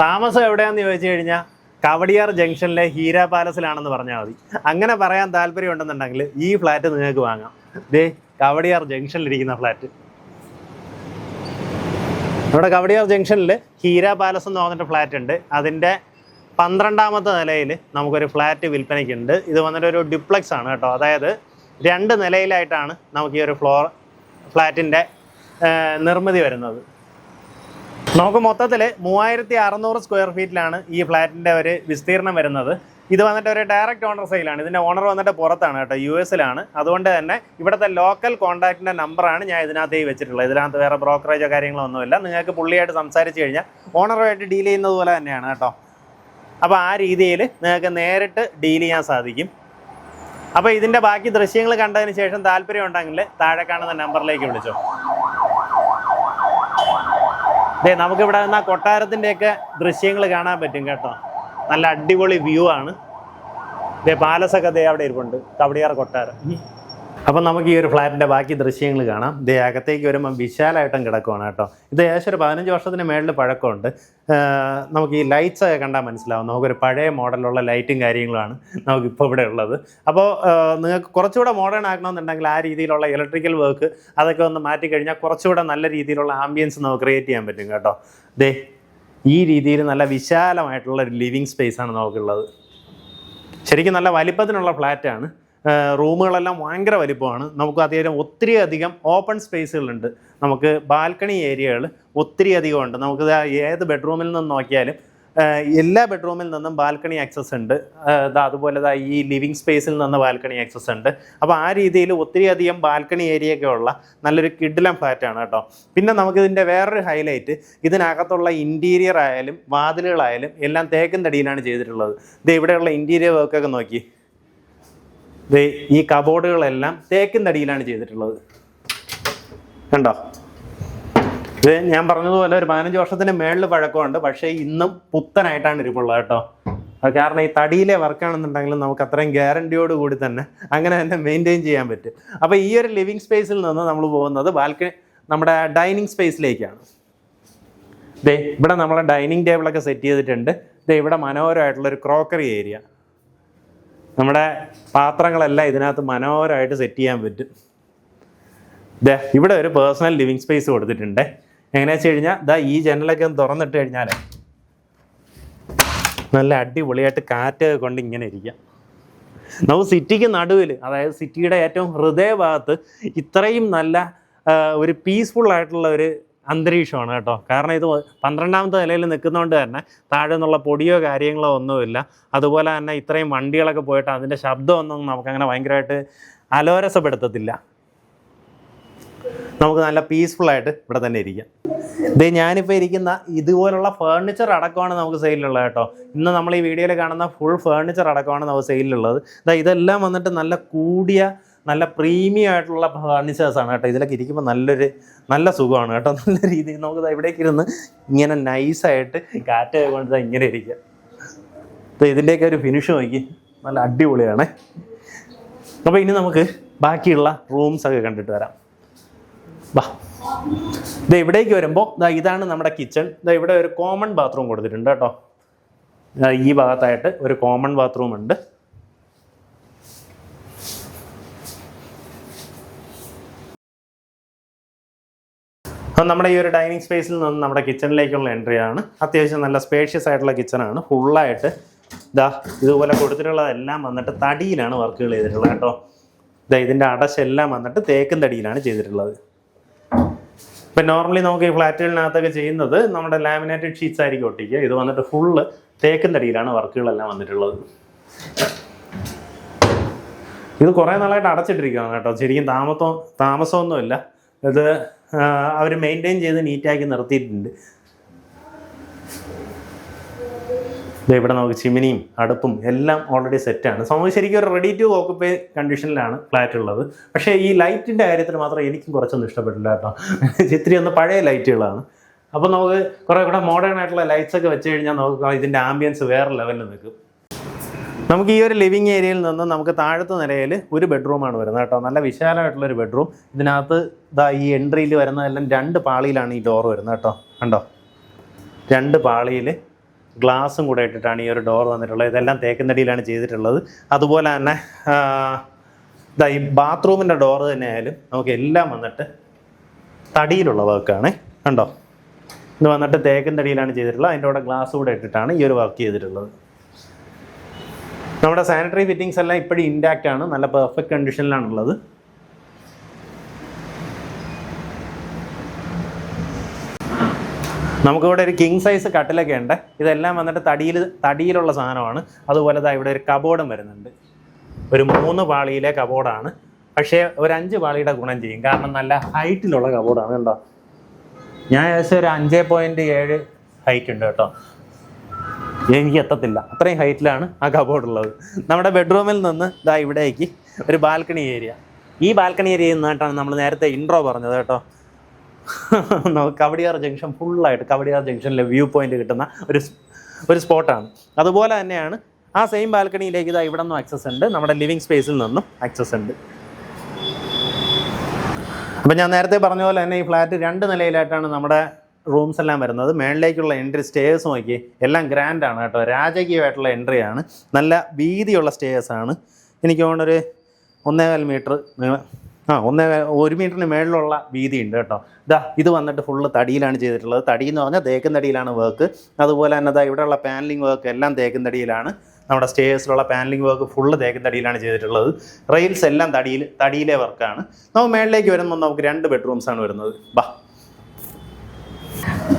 താമസം എവിടെയാന്ന് ചോദിച്ചു കഴിഞ്ഞാൽ കവടിയാർ ജംഗ്ഷനിലെ ഹീര പാലസിലാണെന്ന് പറഞ്ഞാൽ മതി. അങ്ങനെ പറയാൻ താല്പര്യം ഉണ്ടെന്നുണ്ടെങ്കിൽ ഈ ഫ്ലാറ്റ് നിങ്ങൾക്ക് വാങ്ങാം. ദേ കവടിയാർ ജംഗ്ഷനിലിരിക്കുന്ന ഫ്ലാറ്റ്. നമ്മുടെ കവടിയാർ ജംഗ്ഷനിൽ ഹീര പാലസ് എന്ന് പറഞ്ഞിട്ട് ഫ്ലാറ്റ് ഉണ്ട്. അതിന്റെ പന്ത്രണ്ടാമത്തെ നിലയിൽ നമുക്കൊരു ഫ്ലാറ്റ് വിൽപ്പനയ്ക്കുണ്ട്. ഇത് വന്നിട്ട് ഒരു ഡിപ്ലക്സ് ആണ് കേട്ടോ. അതായത് രണ്ട് നിലയിലായിട്ടാണ് നമുക്ക് ഈ ഒരു ഫ്ലോർ ഫ്ലാറ്റിന്റെ നിർമ്മിതി വരുന്നത്. നമുക്ക് മൊത്തത്തിൽ മൂവായിരത്തി അറുന്നൂറ് സ്ക്വയർ ഫീറ്റിലാണ് ഈ ഫ്ലാറ്റിന്റെ ഒരു വിസ്തീർണം വരുന്നത്. ഇത് വന്നിട്ട് ഒരു ഡയറക്റ്റ് ഓണർ സെയിലാണ് ഇതിന്റെ ഓണർ വന്നിട്ട് പുറത്താണ് കേട്ടോ യു എസിലാണ് അതുകൊണ്ട് തന്നെ ഇവിടുത്തെ ലോക്കൽ കോൺടാക്റ്റിന്റെ നമ്പറാണ് ഞാൻ ഇതിനകത്ത് ഈ വെച്ചിട്ടുള്ളത്. ഇതിനകത്ത് വേറെ ബ്രോക്കറേജോ കാര്യങ്ങളോ ഒന്നുമില്ല. നിങ്ങൾക്ക് പുള്ളിയായിട്ട് സംസാരിച്ച് കഴിഞ്ഞാൽ ഓണറുമായിട്ട് ഡീൽ ചെയ്യുന്നത് പോലെ തന്നെയാണ് കേട്ടോ. അപ്പോൾ ആ രീതിയിൽ നിങ്ങൾക്ക് നേരിട്ട് ഡീൽ ചെയ്യാൻ സാധിക്കും. അപ്പോൾ ഇതിന്റെ ബാക്കി ദൃശ്യങ്ങൾ കണ്ടതിന് ശേഷം താല്പര്യം ഉണ്ടെങ്കിൽ താഴെ കാണുന്ന നമ്പറിലേക്ക് വിളിച്ചോ. ദേ നമുക്കിവിടെ നിന്ന് കൊട്ടാരത്തിന്റെയൊക്കെ ദൃശ്യങ്ങൾ കാണാൻ പറ്റും കേട്ടോ. നല്ല അടിപൊളി വ്യൂ ആണ്. ദേ പാലസൊക്കെ ദേ അവിടെ ഇരിപ്പുണ്ട്. കവടിയാർ കൊട്ടാരം. അപ്പം നമുക്ക് ഈ ഒരു ഫ്ലാറ്റിന്റെ ബാക്കി ദൃശ്യങ്ങൾ കാണാം. ഇത് അകത്തേക്ക് വരുമ്പം വിശാലമായിട്ടും കിടക്കുവാണ് കേട്ടോ. ഇത് ഏകദേശം ഒരു പതിനഞ്ച് വർഷത്തിന് മേളിൽ പഴക്കമുണ്ട്. നമുക്ക് ഈ ലൈറ്റ്സ് ഒക്കെ കണ്ടാൽ മനസ്സിലാവും. നമുക്കൊരു പഴയ മോഡലുള്ള ലൈറ്റും കാര്യങ്ങളുമാണ് നമുക്കിപ്പോൾ ഇവിടെ ഉള്ളത്. അപ്പോൾ നിങ്ങൾക്ക് കുറച്ചുകൂടെ മോഡേൺ ആക്കണമെന്നുണ്ടെങ്കിൽ ആ രീതിയിലുള്ള ഇലക്ട്രിക്കൽ വർക്ക് അതൊക്കെ ഒന്ന് മാറ്റി കഴിഞ്ഞാൽ കുറച്ചുകൂടെ നല്ല രീതിയിലുള്ള ആംബിയൻസ് നമുക്ക് ക്രിയേറ്റ് ചെയ്യാൻ പറ്റും കേട്ടോ. ദേ ഈ രീതിയിൽ നല്ല വിശാലമായിട്ടുള്ള ഒരു ലിവിങ് സ്പേസ് ആണ് നമുക്കുള്ളത്. ശരിക്കും നല്ല വലിപ്പത്തിനുള്ള ഫ്ലാറ്റാണ് റൂമുകളെല്ലാം ഭയങ്കര വലിപ്പമാണ്. നമുക്ക് അത്യാവശ്യം ഒത്തിരി അധികം ഓപ്പൺ സ്പേസുകളുണ്ട് നമുക്ക് ബാൽക്കണി ഏരിയകൾ ഒത്തിരി അധികം ഉണ്ട്. നമുക്ക് ഏത് ബെഡ്റൂമിൽ നിന്ന് നോക്കിയാലും എല്ലാ ബെഡ്റൂമിൽ നിന്നും ബാൽക്കണി ആക്സസ് ഉണ്ട്. അതുപോലെ ഈ ലിവിങ് സ്പേസിൽ നിന്ന് ബാൽക്കണി ആക്സസ് ഉണ്ട്. അപ്പോൾ ആ രീതിയിൽ ഒത്തിരി അധികം ബാൽക്കണി ഏരിയ ഒക്കെ ഉള്ള നല്ലൊരു കിഡിലം ഫ്ലാറ്റാണ് കേട്ടോ. പിന്നെ നമുക്കിതിന്റെ വേറൊരു ഹൈലൈറ്റ് ഇതിനകത്തുള്ള ഇന്റീരിയർ ആയാലും വാതിലുകളായാലും എല്ലാം തേക്കും തടിയിലാണ് ചെയ്തിട്ടുള്ളത്. ഇത് ഇവിടെയുള്ള ഇന്റീരിയർ വർക്കൊക്കെ നോക്കി. ദേ ഈ കബോർഡുകളെല്ലാം തേക്കും തടിയിലാണ് ചെയ്തിട്ടുള്ളത്. കണ്ടോ? ഇത് ഞാൻ പറഞ്ഞതുപോലെ ഒരു പതിനഞ്ച് വർഷത്തിന് മേളിൽ പഴക്കമുണ്ട് പക്ഷേ ഇന്നും പുത്തനായിട്ടാണ് ഇരിപ്പുള്ളത് കേട്ടോ. കാരണം ഈ തടിയിലെ വർക്കാണെന്നുണ്ടെങ്കിലും നമുക്ക് അത്രയും ഗ്യാരണ്ടിയോട് കൂടി തന്നെ അങ്ങനെ തന്നെ മെയിന്റെയിൻ ചെയ്യാൻ പറ്റും. അപ്പോൾ ഈ ഒരു ലിവിങ് സ്പേസിൽ നിന്ന് നമ്മൾ പോകുന്നത് ബാൽക്കണി നമ്മുടെ ഡൈനിങ് സ്പേസിലേക്കാണ് ദേ ഇവിടെ നമ്മളെ ഡൈനിങ് ടേബിളൊക്കെ സെറ്റ് ചെയ്തിട്ടുണ്ട്. ദേ ഇവിടെ മനോഹരമായിട്ടുള്ള ഒരു ക്രോക്കറി ഏരിയ നമ്മുടെ പാത്രങ്ങളെല്ലാം ഇതിനകത്ത് മനോഹരമായിട്ട് സെറ്റ് ചെയ്യാൻ പറ്റും. ദേ ഇവിടെ ഒരു പേഴ്സണൽ ലിവിങ് സ്പേസ് കൊടുത്തിട്ടുണ്ട്. എങ്ങനെയാ വെച്ച് കഴിഞ്ഞാൽ ദാ ഈ ജനലൊക്കെ ഒന്ന് തുറന്നിട്ട് കഴിഞ്ഞാൽ നല്ല അടിപൊളിയായിട്ട് കാറ്റ് കൊണ്ട് ഇങ്ങനെ ഇരിക്കാം. നമുക്ക് സിറ്റിക്ക് നടുവിൽ അതായത് സിറ്റിയുടെ ഏറ്റവും ഹൃദയഭാഗത്ത് ഇത്രയും നല്ല ഒരു പീസ്ഫുൾ ആയിട്ടുള്ള ഒരു അന്തരീക്ഷമാണ് കേട്ടോ. കാരണം ഇത് പന്ത്രണ്ടാമത്തെ നിലയിൽ നിൽക്കുന്നതുകൊണ്ട് തന്നെ താഴെ നിന്നുള്ള പൊടിയോ കാര്യങ്ങളോ ഒന്നുമില്ല. അതുപോലെ തന്നെ ഇത്രയും വണ്ടികളൊക്കെ പോയിട്ട് അതിന്റെ ശബ്ദമൊന്നും നമുക്കങ്ങനെ ഭയങ്കരമായിട്ട് അലോരസപ്പെടുത്തത്തില്ല. നമുക്ക് നല്ല പീസ്ഫുൾ ആയിട്ട് ഇവിടെ തന്നെ ഇരിക്കാം. ഇത് ഞാനിപ്പോൾ ഇരിക്കുന്ന ഇതുപോലുള്ള ഫേർണിച്ചർ അടക്കമാണ് നമുക്ക് സെയിലുള്ളത് കേട്ടോ. ഇന്ന് നമ്മൾ ഈ വീഡിയോയിൽ കാണുന്ന ഫുൾ ഫേർണിച്ചർ അടക്കമാണ് നമുക്ക് സെയിലുള്ളത് ഇതാ ഇതെല്ലാം വന്നിട്ട് നല്ല കൂടിയ നല്ല പ്രീമിയം ആയിട്ടുള്ള ഫർണിച്ചേഴ്സാണ് കേട്ടോ. ഇതിലൊക്കെ ഇരിക്കുമ്പോൾ നല്ലൊരു നല്ല സുഖമാണ് കേട്ടോ. നല്ല രീതിയിൽ നമുക്ക് ഇവിടേക്ക് ഇരുന്ന് ഇങ്ങനെ നൈസായിട്ട് കാറ്റ് കൊണ്ട് ഇങ്ങനെ ഇരിക്കുക അപ്പോൾ ഇതിന്റെയൊക്കെ ഒരു ഫിനിഷ് നോക്കി. നല്ല അടിപൊളിയാണ്. അപ്പോൾ ഇനി നമുക്ക് ബാക്കിയുള്ള റൂംസ് ഒക്കെ കണ്ടിട്ട് വരാം. വാ. ഇത് ഇവിടേക്ക് വരുമ്പോൾ ഇതാണ് നമ്മുടെ കിച്ചൺ ദാ ഇവിടെ ഒരു കോമൺ ബാത്റൂം കൊടുത്തിട്ടുണ്ട് കേട്ടോ. ഈ ഭാഗത്തായിട്ട് ഒരു കോമൺ ബാത്റൂം ഉണ്ട്. അപ്പം നമ്മുടെ ഈ ഒരു ഡൈനിങ് സ്പേസിൽ നിന്ന് നമ്മുടെ കിച്ചണിലേക്കുള്ള എൻട്രി ആണ്. അത്യാവശ്യം നല്ല സ്പേഷ്യസ് ആയിട്ടുള്ള കിച്ചണാണ് ഫുള്ളായിട്ട് ഇതാ ഇതുപോലെ കൊടുത്തിട്ടുള്ളതെല്ലാം വന്നിട്ട് തടിയിലാണ് വർക്കുകൾ ചെയ്തിട്ടുള്ളത് കേട്ടോ. ഇതാ ഇതിന്റെ അടശെല്ലാം വന്നിട്ട് തേക്കും തടിയിലാണ് ചെയ്തിട്ടുള്ളത്. ഇപ്പം നോർമലി നമുക്ക് ഈ ഫ്ലാറ്റുകളിനകത്തൊക്കെ ചെയ്യുന്നത് നമ്മുടെ ലാമിനേറ്റഡ് ഷീറ്റ്സ് ആയിരിക്കും ഒട്ടിക്കുക. ഇത് വന്നിട്ട് ഫുള്ള് തേക്കും തടിയിലാണ് വർക്കുകളെല്ലാം വന്നിട്ടുള്ളത്. ഇത് കുറേ നാളായിട്ട് അടച്ചിട്ടിരിക്കുകയാണ് കേട്ടോ. ശരിക്കും താമസം താമസമൊന്നുമില്ല. ഇത് അവർ മെയിന്റെയിൻ ചെയ്ത് നീറ്റാക്കി നിർത്തിയിട്ടുണ്ട്. ഇവിടെ നമുക്ക് ചിമിനിയും അടുപ്പും എല്ലാം ഓൾറെഡി സെറ്റാണ് നമുക്ക് ശരിക്കും ഒരു റെഡി ടു ഓക്കുപ്പൈ കണ്ടീഷനിലാണ് ഫ്ലാറ്റ് ഉള്ളത്. പക്ഷേ ഈ ലൈറ്റിന്റെ കാര്യത്തിൽ മാത്രം എനിക്കും കുറച്ചൊന്നും ഇഷ്ടപ്പെട്ടില്ല കേട്ടോ. ചിത്രി ഒന്ന് പഴയ ലൈറ്റുകളാണ്. അപ്പോൾ നമുക്ക് കുറേ കൂടെ മോഡേൺ ആയിട്ടുള്ള ലൈറ്റ്സൊക്കെ വെച്ച് കഴിഞ്ഞാൽ നമുക്ക് ഇതിന്റെ ആംബിയൻസ് വേറെ ലെവലിൽ നിൽക്കും. നമുക്ക് ഈ ഒരു ലിവിങ് ഏരിയയിൽ നിന്ന് നമുക്ക് താഴത്തെ നിലയിൽ ഒരു ബെഡ്റൂമാണ് വരുന്നത് കേട്ടോ. നല്ല വിശാലമായിട്ടുള്ള ഒരു ബെഡ്റൂം ഇതിനകത്ത് ഇതാ ഈ എൻട്രിയിൽ വരുന്നതെല്ലാം രണ്ട് പാളിയിലാണ് ഈ ഡോർ വരുന്നത് കേട്ടോ. കണ്ടോ? രണ്ട് പാളിയിൽ ഗ്ലാസും കൂടെ ഇട്ടിട്ടാണ് ഈ ഒരു ഡോർ തന്നിട്ടുള്ളത്. ഇതെല്ലാം തേക്കുന്നടിയിലാണ് ചെയ്തിട്ടുള്ളത്. അതുപോലെ തന്നെ ഇതാ ഈ ബാത്റൂമിന്റെ ഡോർ തന്നെ ആയാലും നമുക്ക് എല്ലാം വന്നിട്ട് തടിയിലുള്ള വർക്കാണ് കണ്ടോ? ഇത് വന്നിട്ട് തേക്കിൻ തടിയിലാണ് ചെയ്തിട്ടുള്ളത്. അതിന്റെ കൂടെ ഗ്ലാസ് കൂടെ ഇട്ടിട്ടാണ് ഈ ഒരു വർക്ക് ചെയ്തിട്ടുള്ളത്. നമ്മുടെ സാനിറ്ററി ഫിറ്റിങ്സ് എല്ലാം ഇപ്പോഴും ഇൻടാക്റ്റ് ആണ്. നല്ല പെർഫെക്റ്റ് കണ്ടീഷനിലാണുള്ളത് നമുക്കിവിടെ ഒരു കിങ് സൈസ് കട്ടിലൊക്കെ ഉണ്ട്. ഇതെല്ലാം വന്നിട്ട് തടിയിൽ തടിയിലുള്ള സാധനമാണ്. അതുപോലെ ദാ ഇവിടെ ഒരു കബോർഡും വരുന്നുണ്ട്. ഒരു മൂന്ന് പാളിയിലെ കബോർഡാണ് പക്ഷേ ഒരു അഞ്ച് പാളിയുടെ ഗുണം ചെയ്യും. കാരണം നല്ല ഹൈറ്റിലുള്ള കബോർഡാണ് കേട്ടോ ഞാൻ ഏകദേശം ഒരു അഞ്ച് പോയിന്റ് ഏഴ് ഹൈറ്റ് ഉണ്ട് കേട്ടോ. എനിക്ക് എത്തത്തില്ല. അത്രയും ഹൈറ്റിലാണ് ആ കബോർഡ് ഉള്ളത്. നമ്മുടെ ബെഡ്റൂമിൽ നിന്ന് ഇതാ ഇവിടേക്ക് ഒരു ബാൽക്കണി ഏരിയ ഈ ബാൽക്കണി ഏരിയയിൽ നിന്നായിട്ടാണ് നമ്മൾ നേരത്തെ ഇൻട്രോ പറഞ്ഞത് കേട്ടോ. നമുക്ക് കവടിയാർ ജംഗ്ഷൻ ഫുള്ളായിട്ട് കവടിയാർ ജംഗ്ഷനിലെ വ്യൂ പോയിന്റ് കിട്ടുന്ന ഒരു ഒരു സ്പോട്ടാണ് അതുപോലെ തന്നെയാണ് ആ സെയിം ബാൽക്കണിയിലേക്ക് ഇതാ ഇവിടെ നിന്നും ആക്സസ് ഉണ്ട്. നമ്മുടെ ലിവിങ് സ്പേസിൽ നിന്നും ആക്സസ് ഉണ്ട്. അപ്പം ഞാൻ നേരത്തെ പറഞ്ഞ പോലെ തന്നെ ഈ ഫ്ലാറ്റ് രണ്ട് നിലയിലായിട്ടാണ് നമ്മുടെ റൂംസ് എല്ലാം വരുന്നത്. മേളിലേക്കുള്ള എൻട്രി സ്റ്റേഴ്സ് നോക്കി. എല്ലാം ഗ്രാൻഡ് ആണ് കേട്ടോ. രാജകീയമായിട്ടുള്ള എൻട്രിയാണ് നല്ല വീതിയുള്ള സ്റ്റേഴ്സ് ആണ്. എനിക്ക് തോന്നുന്നൊരു ഒന്നേകാൽ മീറ്റർ ആ ഒന്നേ ഒരു മീറ്ററിന് മേളിലുള്ള വീതി ഉണ്ട് കേട്ടോ. ഇതാ ഇത് വന്നിട്ട് ഫുള്ള് തടിയിലാണ് ചെയ്തിട്ടുള്ളത്. തടി എന്ന് പറഞ്ഞാൽ തേക്കും തടിയിലാണ് വർക്ക് അതുപോലെ തന്നെ ഇതാ ഇവിടെയുള്ള പാനലിംഗ് വർക്ക് എല്ലാം തേക്കും തടിയിലാണ് നമ്മുടെ സ്റ്റേഴ്സിലുള്ള പാനലിംഗ് വർക്ക് ഫുള്ള് തേക്കും തടിയിലാണ് ചെയ്തിട്ടുള്ളത്. റെയിൽസ് എല്ലാം തടിയിൽ തടിയിലെ വർക്കാണ് നമ്മൾ മേളിലേക്ക് വരുമ്പോൾ നമുക്ക് രണ്ട് ബെഡ്റൂംസ് ആണ് വരുന്നത്. ബാ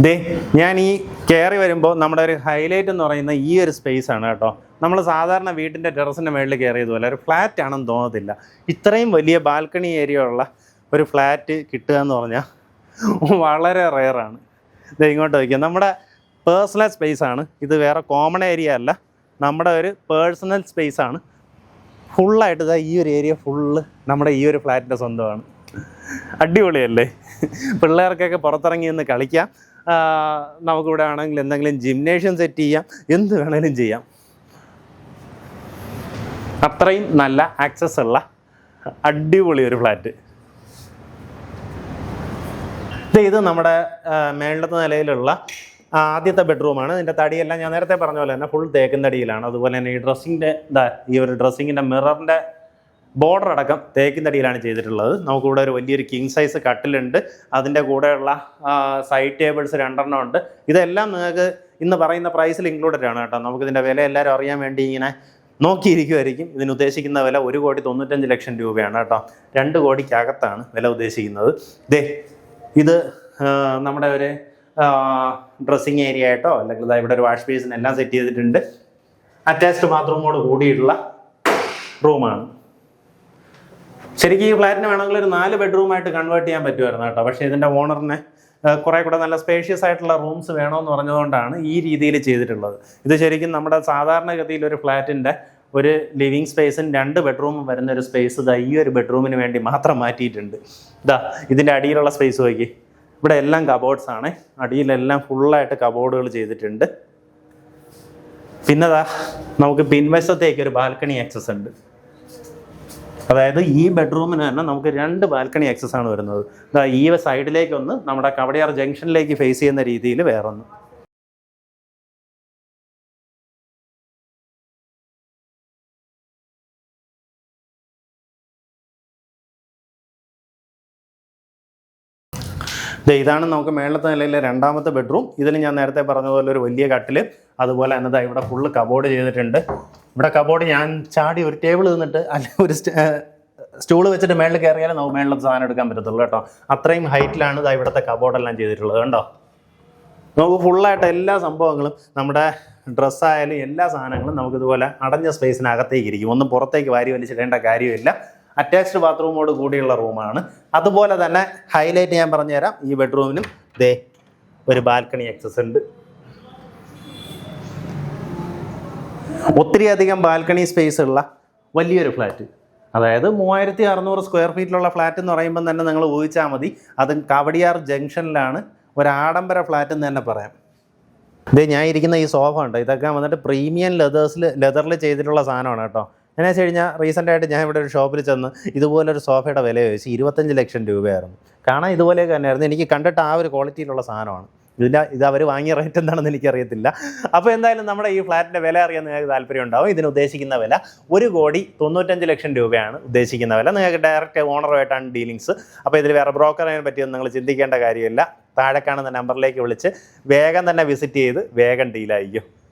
ദേ ഞാൻ ഈ കയറി വരുമ്പോൾ നമ്മുടെ ഒരു ഹൈലൈറ്റ് എന്ന് പറയുന്ന ഈ ഒരു സ്പേസ് ആണ് കേട്ടോ. നമ്മൾ സാധാരണ വീട്ടിന്റെ ടെറസിന്റെ മുകളിൽ കയറിയതുപോലെ ഒരു ഫ്ലാറ്റ് ആണെന്ന് തോന്നത്തില്ല. ഇത്രയും വലിയ ബാൽക്കണി ഏരിയ ഉള്ള ഒരു ഫ്ലാറ്റ് കിട്ടുക എന്ന് പറഞ്ഞാൽ വളരെ റെയറാണ് ഇത് ഇങ്ങോട്ട് വയ്ക്കുക നമ്മുടെ പേഴ്സണൽ സ്പേസ് ആണ്. ഇത് വേറെ കോമൺ ഏരിയ അല്ല. നമ്മുടെ ഒരു പേഴ്സണൽ സ്പേസ് ആണ്. ഫുള്ളായിട്ട് ഈ ഒരു ഏരിയ ഫുള്ള് നമ്മുടെ ഈ ഒരു ഫ്ലാറ്റിന്റെ സ്വന്തമാണ്. അടിപൊളിയല്ലേ? പിള്ളേർക്കൊക്കെ പുറത്തിറങ്ങി നിന്ന് കളിക്കാം. നമുക്കിവിടെ ആണെങ്കിൽ എന്തെങ്കിലും ജിംനേഷ്യം സെറ്റ് ചെയ്യാം. എന്ത് വേണേലും ചെയ്യാം. അത്രയും നല്ല ആക്സസ് ഉള്ള അടിപൊളി ഒരു ഫ്ലാറ്റ് ഇത് നമ്മുടെ മേളത്തെ നിലയിലുള്ള ആദ്യത്തെ ബെഡ്റൂമാണ് ഇതിന്റെ തടിയെല്ലാം ഞാൻ നേരത്തെ പറഞ്ഞ പോലെ തന്നെ ഫുൾ തേക്കും തടിയിലാണ് അതുപോലെ തന്നെ ഈ ഡ്രസ്സിന്റെ ഇതാ ഈ ഒരു ഡ്രസ്സിങ്ങിന്റെ മിററിന്റെ ബോർഡർ അടക്കം തേക്കിൻ തടിയിലാണ് ചെയ്തിട്ടുള്ളത്. നമുക്കിവിടെ ഒരു വലിയൊരു കിങ് സൈസ് കട്ടിലുണ്ട് അതിന്റെ കൂടെയുള്ള സൈഡ് ടേബിൾസ് രണ്ടെണ്ണം ഉണ്ട്. ഇതെല്ലാം നിങ്ങൾക്ക് ഇന്ന് പറയുന്ന പ്രൈസിൽ ഇൻക്ലൂഡഡ് ആണ് കേട്ടോ. നമുക്കിതിന്റെ വില എല്ലാവരും അറിയാൻ വേണ്ടി ഇങ്ങനെ നോക്കിയിരിക്കുമായിരിക്കും ഇതിന് ഉദ്ദേശിക്കുന്ന വില ഒരു കോടി തൊണ്ണൂറ്റഞ്ച് ലക്ഷം രൂപയാണ് കേട്ടോ. രണ്ട് കോടിക്കകത്താണ് വില ഉദ്ദേശിക്കുന്നത്. ഇതേ ഇത് നമ്മുടെ ഒരു ഡ്രസ്സിങ് ഏരിയ ആയിട്ടോ അല്ലെങ്കിൽ ഇവിടെ ഒരു വാഷ് ബേസിനെല്ലാം സെറ്റ് ചെയ്തിട്ടുണ്ട്. അറ്റാച്ച്ഡ് ബാത്റൂമോട് കൂടിയിട്ടുള്ള റൂമാണ് ശരിക്കും ഈ ഫ്ലാറ്റിന് വേണമെങ്കിൽ ഒരു നാല് ബെഡ്റൂമായിട്ട് കൺവേർട്ട് ചെയ്യാൻ പറ്റുമായിരുന്നു കേട്ടോ. പക്ഷേ ഇതിന്റെ ഓണറിന് കുറേ കൂടെ നല്ല സ്പേഷ്യസ് ആയിട്ടുള്ള റൂംസ് വേണമെന്ന് പറഞ്ഞതുകൊണ്ടാണ് ഈ രീതിയിൽ ചെയ്തിട്ടുള്ളത്. ഇത് ശരിക്കും നമ്മുടെ സാധാരണഗതിയിൽ ഒരു ഫ്ലാറ്റിന്റെ ഒരു ലിവിങ് സ്പേസും രണ്ട് ബെഡ്റൂമും വരുന്ന ഒരു സ്പേസ് ഇതാ ഈ ഒരു ബെഡ്റൂമിന് വേണ്ടി മാത്രം മാറ്റിയിട്ടുണ്ട്. ഇതാ ഇതിന്റെ അടിയിലുള്ള സ്പേസ് നോക്കി ഇവിടെ എല്ലാം കബോർഡ്സ് ആണ്. അടിയിലെല്ലാം ഫുള്ളായിട്ട് കബോർഡുകൾ ചെയ്തിട്ടുണ്ട്. പിന്നെതാ നമുക്ക് പിൻവശത്തേക്ക് ഒരു ബാൽക്കണി ആക്സസ് ഉണ്ട്. അതായത് ഈ ബെഡ്റൂമിന് തന്നെ നമുക്ക് രണ്ട് ബാൽക്കണി ആക്സസ് ആണ് വരുന്നത്. ഈ സൈഡിലേക്കൊന്ന് നമ്മുടെ കവടിയാർ ജംഗ്ഷനിലേക്ക് ഫേസ് ചെയ്യുന്ന രീതിയിൽ വേറൊന്ന്. ഇതാണ് നമുക്ക് മേളത്തെ നിലയിലെ രണ്ടാമത്തെ ബെഡ്റൂം ഇതിൽ ഞാൻ നേരത്തെ പറഞ്ഞതുപോലെ ഒരു വലിയ കട്ടിൽ അതുപോലെ തന്നെ ഇവിടെ ഫുള്ള് കബോർഡ് ചെയ്തിട്ടുണ്ട്. ഇവിടെ കബോർഡ് ഞാൻ ചാടി ഒരു ടേബിൾ നിന്നിട്ട് അല്ലെങ്കിൽ ഒരു സ്റ്റൂൾ വെച്ചിട്ട് മേളിൽ കയറിയാലേ നമുക്ക് മേളിലത്തെ സാധനം എടുക്കാൻ പറ്റത്തുള്ളൂ കേട്ടോ. അത്രയും ഹൈറ്റിലാണ് ഇതാ ഇവിടുത്തെ കബോർഡെല്ലാം ചെയ്തിട്ടുള്ളത് കണ്ടോ? നമുക്ക് ഫുള്ളായിട്ട് എല്ലാ സംഭവങ്ങളും നമ്മുടെ ഡ്രസ്സായാലും എല്ലാ സാധനങ്ങളും നമുക്കിതുപോലെ അടഞ്ഞ സ്പേസിനകത്തേക്ക് ഇരിക്കും. ഒന്നും പുറത്തേക്ക് വാരി വലിച്ചിടേണ്ട കാര്യമില്ല. അറ്റാച്ച്ഡ് ബാത്റൂമോട് കൂടിയുള്ള റൂമാണ്. അതുപോലെ തന്നെ ഹൈലൈറ്റ് ഞാൻ പറഞ്ഞുതരാം. ഈ ബെഡ്റൂമിനും ദേ ഒരു ബാൽക്കണി എക്സസ് ഉണ്ട്. ഒത്തിരി അധികം ബാൽക്കണി സ്പേസ് ഉള്ള വലിയൊരു ഫ്ലാറ്റ് അതായത് മൂവായിരത്തി അറുന്നൂറ് സ്ക്വയർ ഫീറ്റിലുള്ള ഫ്ലാറ്റ് എന്ന് പറയുമ്പോൾ തന്നെ നിങ്ങൾ ഊഹിച്ചാൽ മതി. അത് കവടിയാർ ജംഗ്ഷനിലാണ് ഒരു ആഡംബര ഫ്ലാറ്റ് എന്ന് തന്നെ പറയാം. ഇത് ഞാൻ ഇരിക്കുന്ന ഈ സോഫ ഉണ്ട് ഇതൊക്കെ വന്നിട്ട് പ്രീമിയം ലെതേഴ്സിൽ ലെതറിൽ ചെയ്തിട്ടുള്ള സാധനമാണ് കേട്ടോ. എന്നു വെച്ച് കഴിഞ്ഞാൽ റീസെന്റ് ആയിട്ട് ഞാൻ ഇവിടെ ഒരു ഷോപ്പിൽ ചെന്ന് ഇതുപോലൊരു സോഫയുടെ വില ചോദിച്ചു ഇരുപത്തഞ്ച് ലക്ഷം രൂപയായിരുന്നു. കാണാൻ ഇതുപോലെയൊക്കെ തന്നെയായിരുന്നു. എനിക്ക് കണ്ടിട്ട് ആ ഒരു ക്വാളിറ്റിയിലുള്ള സാധനമാണ്. ഇതിന്റെ ഇത് അവർ വാങ്ങിയ റേറ്റ് എന്താണെന്ന് എനിക്കറിയത്തില്ല. അപ്പോൾ എന്തായാലും നമ്മുടെ ഈ ഫ്ലാറ്റിന്റെ വില അറിയാൻ നിങ്ങൾക്ക് താല്പര്യം ഉണ്ടാവും. ഇതിന് ഉദ്ദേശിക്കുന്ന വില ഒരു കോടി തൊണ്ണൂറ്റഞ്ച് ലക്ഷം രൂപയാണ് ഉദ്ദേശിക്കുന്ന വില. നിങ്ങൾക്ക് ഡയറക്റ്റ് ഓണറുമായിട്ടാണ് ഡീലിങ്സ് അപ്പോൾ ഇതിൽ വേറെ ബ്രോക്കറിനെ പറ്റിയൊന്നും നിങ്ങൾ ചിന്തിക്കേണ്ട കാര്യമില്ല. താഴെ കാണുന്ന നമ്പറിലേക്ക് വിളിച്ച് വേഗം തന്നെ വിസിറ്റ് ചെയ്ത് വേഗം ഡീലായിരിക്കും